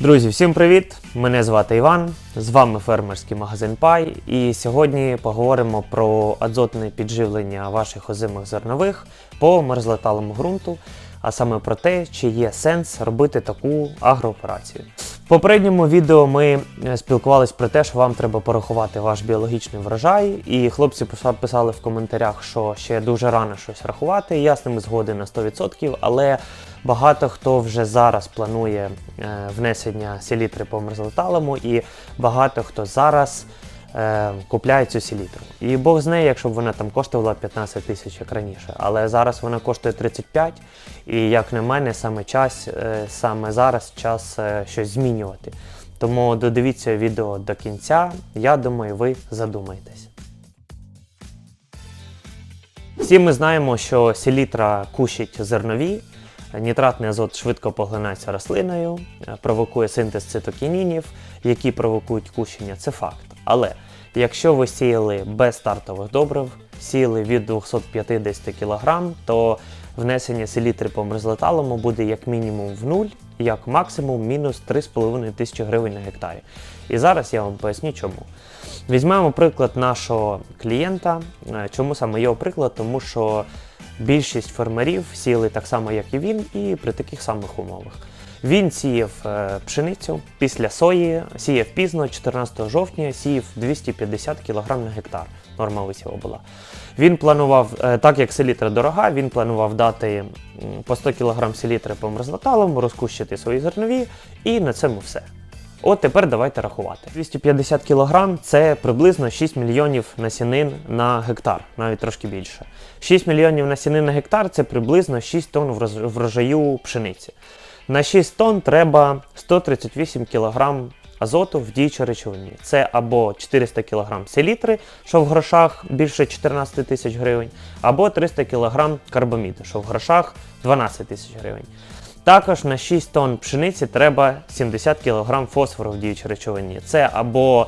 Друзі, всім привіт! Мене звати Іван. З вами фермерський магазин Пай. І сьогодні поговоримо про азотне підживлення ваших озимих зернових по мерзлеталому ґрунту, а саме про те, чи є сенс робити таку агрооперацію. Попередньому відео ми е, спілкувалися про те, що вам треба порахувати ваш біологічний врожай, і хлопці писали в коментарях, що ще дуже рано щось рахувати. Я з ними згоден на 100%, але багато хто вже зараз планує е, внесення селітри по мерзлоталому, і багато хто зараз е, купляє цю селітру. І Бог з нею, якщо б вона там коштувала 15 тисяч як раніше. Але зараз вона коштує 35, і як на мене, саме час, е, саме зараз час е, щось змінювати. Тому додивіться відео до кінця. Я думаю, ви задумаєтесь. Всі ми знаємо, що селітра кущить зернові, нітратний азот швидко поглинається рослиною, е, провокує синтез цитокінінів, які провокують кущення. Це факт. Але якщо ви сіяли без стартових добрив, сіяли від 250 кг, то внесення селітри по мерзлоталому буде як мінімум в нуль, як максимум мінус 3,5 тисячі гривень на гектарі. І зараз я вам поясню чому. Візьмемо приклад нашого клієнта. Е, Чому саме його приклад? Тому що більшість фермерів сіяли так само, як і він, і при таких самих умовах. Він сіяв е, пшеницю після сої, сіяв пізно, 14 жовтня, сіяв 250 кг на гектар. Норма висіву була. Він планував, е, так як селітра дорога, він планував дати по 100 кг селітри по мерзлоталому, розкущити свої зернові, і на цьому все. От тепер давайте рахувати. 250 кг це приблизно 6 мільйонів насінин на гектар, навіть трошки більше. 6 мільйонів насінин на гектар це приблизно 6 тонн врожаю пшениці. На 6 тонн треба 138 кг азоту в діючій речовині. Це або 400 кг селітри, що в грошах більше 14 тисяч гривень, або 300 кг карбаміду, що в грошах 12 тисяч гривень. Також на 6 тонн пшениці треба 70 кг фосфору в діючій речовині. Це або,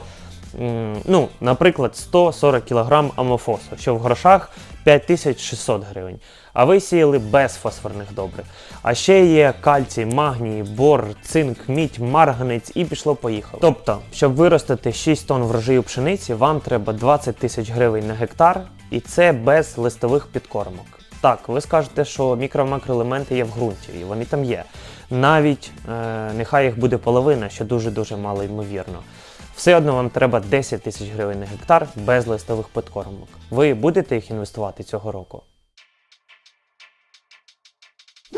ну, наприклад, 140 кг амофосу, що в грошах 5600 гривень. А ви сіяли без фосфорних добрив. А ще є кальцій, магній, бор, цинк, мідь, марганець і пішло-поїхало. Тобто, щоб виростити 6 тонн врожаю пшениці, вам треба 20 тисяч гривень на гектар, і це без листових підкормок. Так, ви скажете, що мікро-макроелементи є в ґрунті, і вони там є. Навіть е, нехай їх буде половина, що дуже-дуже мало ймовірно. Все одно вам треба 10 тисяч гривень на гектар без листових підкормок. Ви будете їх інвестувати цього року?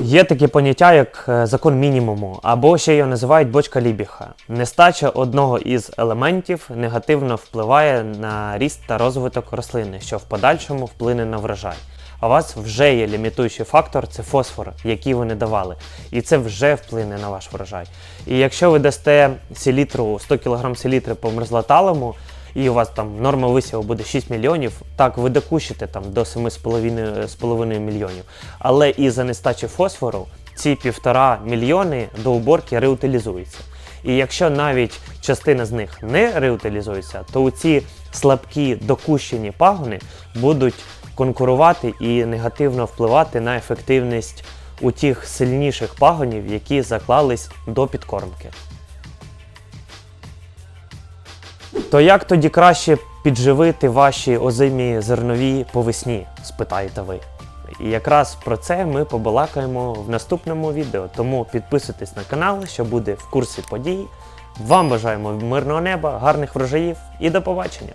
Є таке поняття, як е, закон мінімуму, або ще його називають бочка Лібіха. Нестача одного із елементів негативно впливає на ріст та розвиток рослини, що в подальшому вплине на врожай. А у вас вже є лімітуючий фактор це фосфор, який ви не давали. І це вже вплине на ваш врожай. І якщо ви дасте селітру 100 кг селітри по мерзлоталому, і у вас там норма висіву буде 6 мільйонів, так ви докущите там до 7,5 мільйонів. Але із-за нестачі фосфору ці півтора мільйони до уборки реутилізуються. І якщо навіть частина з них не реутилізується, то ці слабкі докущені пагони будуть конкурувати і негативно впливати на ефективність у тих сильніших пагонів, які заклались до підкормки. То як тоді краще підживити ваші озимі зернові по весні? спитаєте ви. І якраз про це ми побалакаємо в наступному відео. Тому підписуйтесь на канал, що буде в курсі подій. Вам бажаємо мирного неба, гарних врожаїв і до побачення!